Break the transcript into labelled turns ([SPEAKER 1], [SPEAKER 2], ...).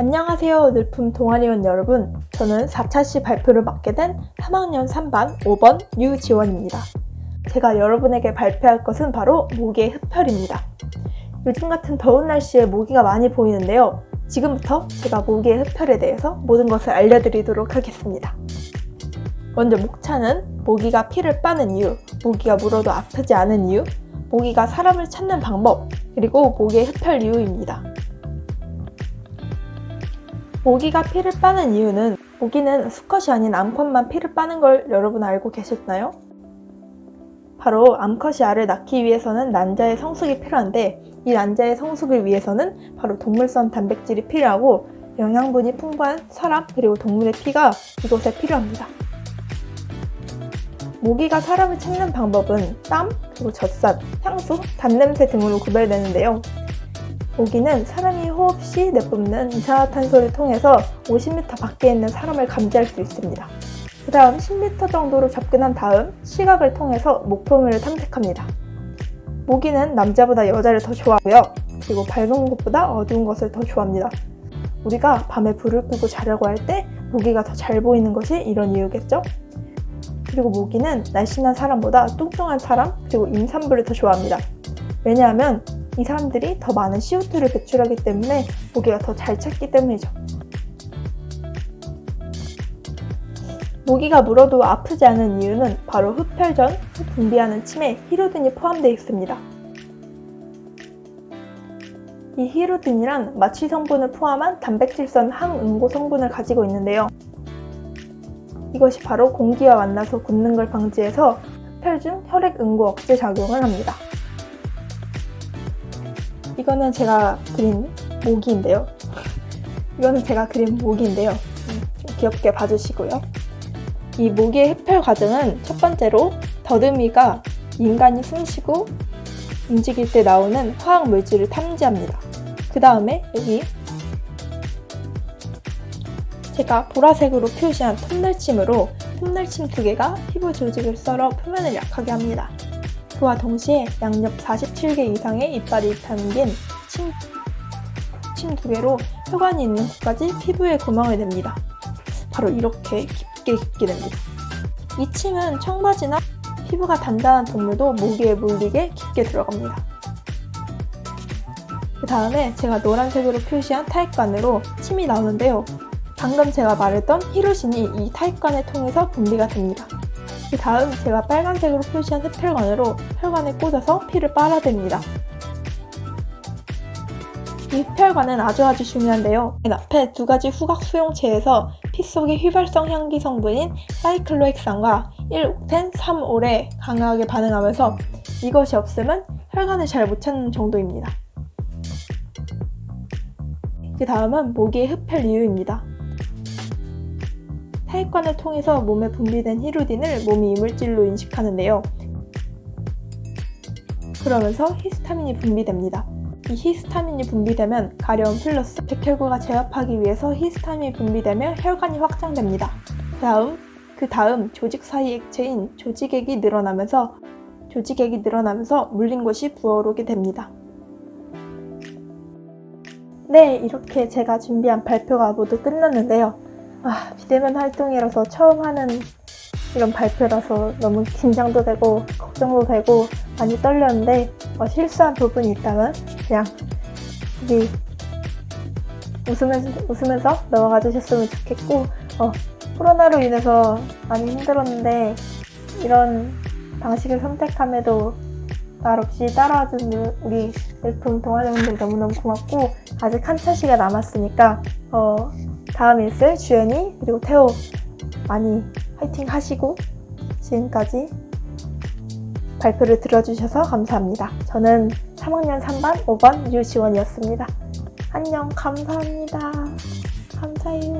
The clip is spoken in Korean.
[SPEAKER 1] 안녕하세요 늘품 동아리원 여러분. 저는 4차시 발표를 맡게 된 3학년 3반 5번 유지원입니다. 제가 여러분에게 발표할 것은 바로 모기의 흡혈입니다. 요즘 같은 더운 날씨에 모기가 많이 보이는데요. 지금부터 제가 모기의 흡혈에 대해서 모든 것을 알려드리도록 하겠습니다. 먼저 목차는 모기가 피를 빠는 이유, 모기가 물어도 아프지 않은 이유, 모기가 사람을 찾는 방법, 그리고 모기의 흡혈 이유입니다. 모기가 피를 빠는 이유는 모기는 수컷이 아닌 암컷만 피를 빠는 걸 여러분 알고 계셨나요? 바로 암컷이 알을 낳기 위해서는 난자의 성숙이 필요한데 이 난자의 성숙을 위해서는 바로 동물성 단백질이 필요하고 영양분이 풍부한 사람 그리고 동물의 피가 이곳에 필요합니다. 모기가 사람을 찾는 방법은 땀, 그리고 젖산, 향수, 단냄새 등으로 구별되는데요. 모기는 사람이 호흡 시 내뿜는 이산화탄소를 통해서 50m 밖에 있는 사람을 감지할 수 있습니다. 그 다음 10m 정도로 접근한 다음 시각을 통해서 목표물을 탐색합니다. 모기는 남자보다 여자를 더 좋아하고요. 그리고 밝은 곳보다 어두운 것을 더 좋아합니다. 우리가 밤에 불을 끄고 자려고 할 때 모기가 더 잘 보이는 것이 이런 이유겠죠? 그리고 모기는 날씬한 사람보다 뚱뚱한 사람 그리고 임산부를 더 좋아합니다. 왜냐하면 이 사람들이 더 많은 CO2를 배출하기 때문에 모기가 더 잘 찾기 때문이죠. 모기가 물어도 아프지 않은 이유는 바로 흡혈 전 분비하는 침에 히루딘이 포함되어 있습니다. 이 히루딘이란 마취 성분을 포함한 단백질성 항응고 성분을 가지고 있는데요. 이것이 바로 공기와 만나서 굳는 걸 방지해서 흡혈 중 혈액 응고 억제 작용을 합니다. 이거는 제가 그린 모기인데요. 이거는 제가 그린 모기인데요. 음, 좀 귀엽게 봐주시고요. 이 모기의 흡혈 과정은 첫 번째로 더듬이가 인간이 숨쉬고 움직일 때 나오는 화학 물질을 탐지합니다. 그 다음에 여기 제가 보라색으로 표시한 톱날침으로 톱날침 두 개가 피부 조직을 썰어 표면을 약하게 합니다. 그와 동시에 양옆 47개 이상의 이빨이 담긴 침, 침두 개로 혈관이 있는 곳까지 피부에 구멍을 냅니다. 바로 이렇게 깊게 깊게 냅니다. 이 침은 청바지나 피부가 단단한 동물도 모기에 물리게 깊게 들어갑니다. 그 다음에 제가 노란색으로 표시한 타액관으로 침이 나오는데요. 방금 제가 말했던 히로신이 이 타입관을 통해서 분비가 됩니다. 그 다음 제가 빨간색으로 표시한 흡혈관으로 혈관에 꽂아서 피를 빨아댑니다. 이 흡혈관은 아주 아주 중요한데요. 맨 앞에 두 가지 후각 수용체에서 피 속의 휘발성 향기 성분인 사이클로헥산과 1옥텐 3올에 강하게 반응하면서 이것이 없으면 혈관을 잘 못 찾는 정도입니다. 그 다음은 모기의 흡혈 이유입니다. 타액관을 통해서 몸에 분비된 히루딘을 몸이 이물질로 인식하는데요. 그러면서 히스타민이 분비됩니다. 이 히스타민이 분비되면 가려움 플러스 백혈구가 제압하기 위해서 히스타민이 분비되며 혈관이 확장됩니다. 다음 그 다음 조직 사이 액체인 조직액이 늘어나면서 조직액이 늘어나면서 물린 곳이 부어오르게 됩니다. 네, 이렇게 제가 준비한 발표가 모두 끝났는데요. 아, 비대면 활동이라서 처음 하는 이런 발표라서 너무 긴장도 되고 걱정도 되고 많이 떨렸는데 어, 실수한 부분이 있다면 그냥 우리 웃으면서, 웃으면서 넘어가 주셨으면 좋겠고 어, 코로나로 인해서 많이 힘들었는데 이런 방식을 선택함에도 말 없이 따라와준 우리 일품 동아리분들 너무너무 고맙고 아직 한 차시가 남았으니까 어, 다음 일슬 주연이 그리고 태호 많이 화이팅 하시고 지금까지 발표를 들어주셔서 감사합니다. 저는 3학년 3반 5번 유지원이었습니다. 안녕 감사합니다. 감사해요.